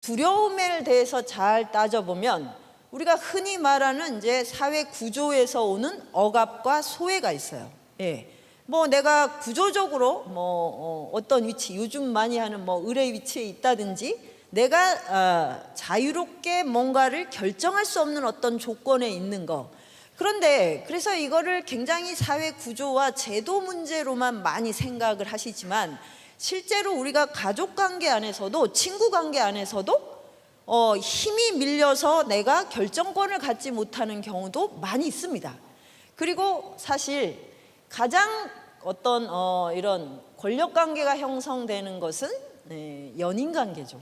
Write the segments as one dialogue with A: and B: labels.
A: 두려움에 대해서 잘 따져보면 우리가 흔히 말하는 이제 사회 구조에서 오는 억압과 소외가 있어요. 예. 뭐 내가 구조적으로 뭐 어, 떤 위치 요즘 많이 하는 뭐 의뢰 위치에 있다든지 내가 아, 자유롭게 뭔가를 결정할 수 없는 어떤 조건에 있는 거 그런데 그래서 이거를 굉장히 사회 구조와 제도 문제로만 많이 생각을 하시지만 실제로 우리가 가족 관계 안에서도 친구 관계 안에서도 어, 힘이 밀려서 내가 결정권을 갖지 못하는 경우도 많이 있습니다. 그리고 사실 가장 어떤 어, 이런 권력 관계가 형성되는 것은 네, 연인 관계죠.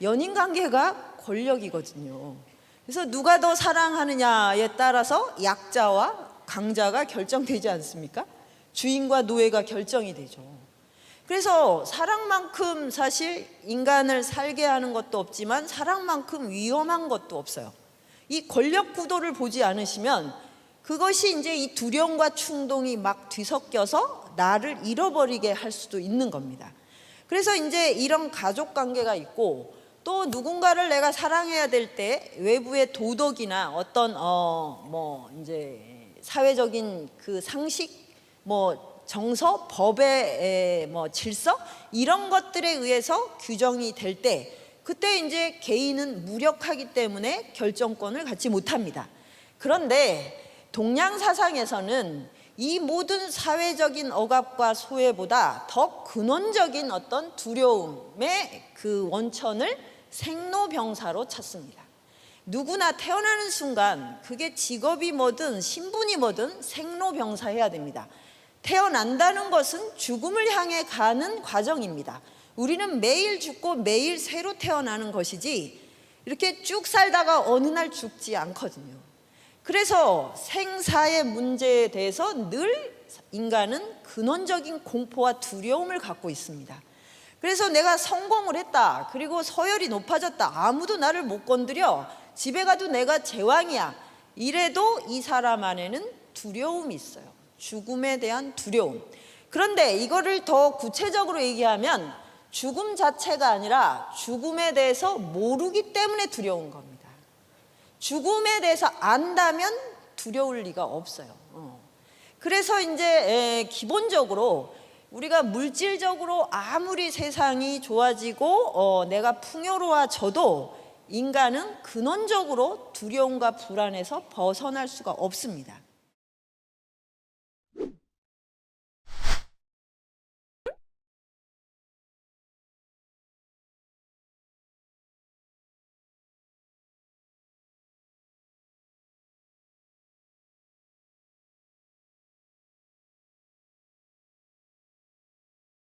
A: 연인 관계가 권력이거든요. 그래서 누가 더 사랑하느냐에 따라서 약자와 강자가 결정되지 않습니까? 주인과 노예가 결정이 되죠. 그래서 사랑만큼 사실 인간을 살게 하는 것도 없지만 사랑만큼 위험한 것도 없어요. 이 권력 구도를 보지 않으시면 그것이 이제 이 두려움과 충동이 막 뒤섞여서 나를 잃어버리게 할 수도 있는 겁니다. 그래서 이제 이런 가족 관계가 있고 또 누군가를 내가 사랑해야 될 때 외부의 도덕이나 어떤 어 뭐 이제 사회적인 그 상식 뭐 정서 법의 뭐 질서 이런 것들에 의해서 규정이 될 때 그때 이제 개인은 무력하기 때문에 결정권을 갖지 못합니다. 그런데 동양 사상에서는 이 모든 사회적인 억압과 소외보다 더 근원적인 어떤 두려움의 그 원천을 생로병사로 찾습니다. 누구나 태어나는 순간 그게 직업이 뭐든 신분이 뭐든 생로병사해야 됩니다. 태어난다는 것은 죽음을 향해 가는 과정입니다. 우리는 매일 죽고 매일 새로 태어나는 것이지 이렇게 쭉 살다가 어느 날 죽지 않거든요. 그래서 생사의 문제에 대해서 늘 인간은 근원적인 공포와 두려움을 갖고 있습니다. 그래서 내가 성공을 했다. 그리고 서열이 높아졌다. 아무도 나를 못 건드려. 집에 가도 내가 제왕이야. 이래도 이 사람 안에는 두려움이 있어요. 죽음에 대한 두려움. 그런데 이거를 더 구체적으로 얘기하면 죽음 자체가 아니라 죽음에 대해서 모르기 때문에 두려운 겁니다. 죽음에 대해서 안다면 두려울 리가 없어요. 어. 그래서 이제 에, 기본적으로 우리가 물질적으로 아무리 세상이 좋아지고 어, 내가 풍요로워져도 인간은 근원적으로 두려움과 불안에서 벗어날 수가 없습니다.